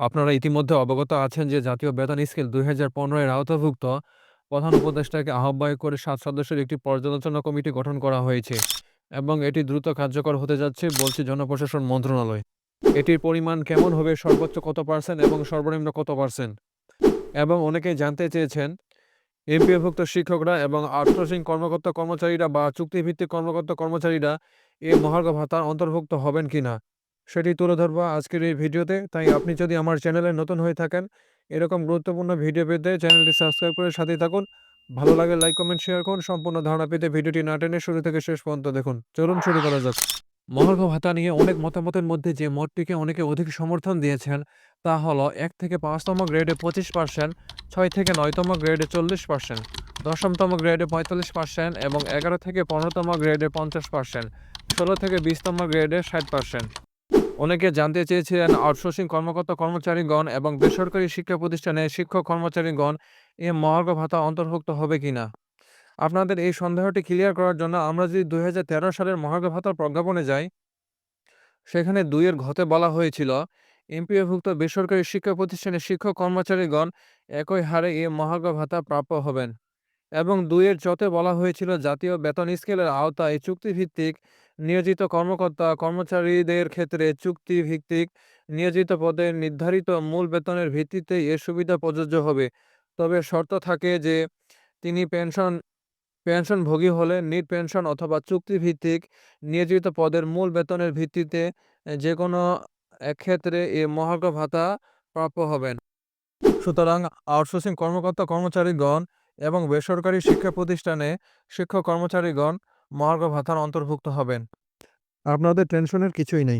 আপনারা ইতিমধ্যে অবগত আছেন যে জাতীয় বেতন স্কেল ২০১৫ এর আওতাভুক্ত প্রধান উপদেষ্টাকে আহ্বায়ক করে সাত সদস্যের একটি পর্যালোচনা কমিটি গঠন করা হয়েছে এবং এটি দ্রুত কার্যকর হতে যাচ্ছে বলছে জনপ্রশাসন মন্ত্রণালয়। এটির পরিমাণ কেমন হবে, সর্বোচ্চ কত পার্সেন্ট এবং সর্বনিম্ন কত পার্সেন্ট? এবং অনেকেই জানতে চেয়েছেন, এমপিএভুক্ত শিক্ষকরা এবং আউটসোর্সিং কর্মকর্তা-কর্মচারীরা বা চুক্তিভিত্তিক কর্মকর্তা-কর্মচারীরা এ মহার্ঘ ভাতার অন্তর্ভুক্ত হবেন কিনা? সেটি তুলে ধরব আজকের এই ভিডিওতে। তাই আপনি যদি আমার চ্যানেলে নতুন হয়ে থাকেন, এরকম গুরুত্বপূর্ণ ভিডিও পেতে চ্যানেলটি সাবস্ক্রাইব করে সাথেই থাকুন। ভালো লাগে লাইক, কমেন্ট, শেয়ার করুন। সম্পূর্ণ ধারণা পেতে ভিডিওটি না টেনে শুরু থেকে শেষ পর্যন্ত দেখুন। চলুন শুরু করা যাক। মহার্ঘ ভাতা নিয়ে অনেক মতামতের মধ্যে যে মতটিকে অনেকে অধিক সমর্থন দিয়েছেন তা হলো এক থেকে পাঁচতম গ্রেডে ২৫%, ৬ থেকে নয়তম গ্রেডে চল্লিশ পার্সেন্ট দশমতম গ্রেডে ৪৫% এবং ১১ থেকে পনেরোতম গ্রেডে ৫০%, ১৬ থেকে বিশতম গ্রেডে ৬০%। অনেকে জানতে চেয়েছিলেন আউটসোর্সিং কর্মকর্তা-কর্মচারীগণ এবং বেসরকারি শিক্ষা প্রতিষ্ঠানে শিক্ষক-কর্মচারীগণ এ মহার্ঘ ভাতা অন্তর্ভুক্ত হবে কিনা? আপনাদের এই সন্দেহটি ক্লিয়ার করার জন্য আমরা যদি ২০১৩ সালের মহার্ঘ ভাতার প্রজ্ঞাপনে যাই, সেখানে ২ এর ঘতে বলা হয়েছিল এমপিওভুক্ত বেসরকারি শিক্ষা প্রতিষ্ঠানের শিক্ষক-কর্মচারীগণ একই হারে এ মহার্ঘ ভাতা প্রাপ্য হবেন এবং দুইয়ের চতে বলা হয়েছিল জাতীয় বেতন স্কেলের আওতায় চুক্তিভিত্তিক নিয়োজিত কর্মকর্তা-কর্মচারীদের ক্ষেত্রে চুক্তিভিত্তিক নিয়োজিত পদে নির্ধারিত মূল বেতনের ভিত্তিতে এ সুবিধা প্রযোজ্য হবে। তবে শর্ত থাকে যে তিনি পেনশন, পেনশনভোগী হলে নিট পেনশন অথবা চুক্তিভিত্তিক নিয়োজিত পদের মূল বেতনের ভিত্তিতে যে কোনো একক্ষেত্রে এ মহার্ঘ ভাতা প্রাপ্য হবেন। সুতরাং আউটসোর্সিং কর্মকর্তা-কর্মচারীগণ এবং বেসরকারি শিক্ষা প্রতিষ্ঠানে শিক্ষক-কর্মচারীগণ মহার্ঘ ভাতার অন্তর্ভুক্ত হবেন। আপনাদের টেনশনের কিছুই নেই।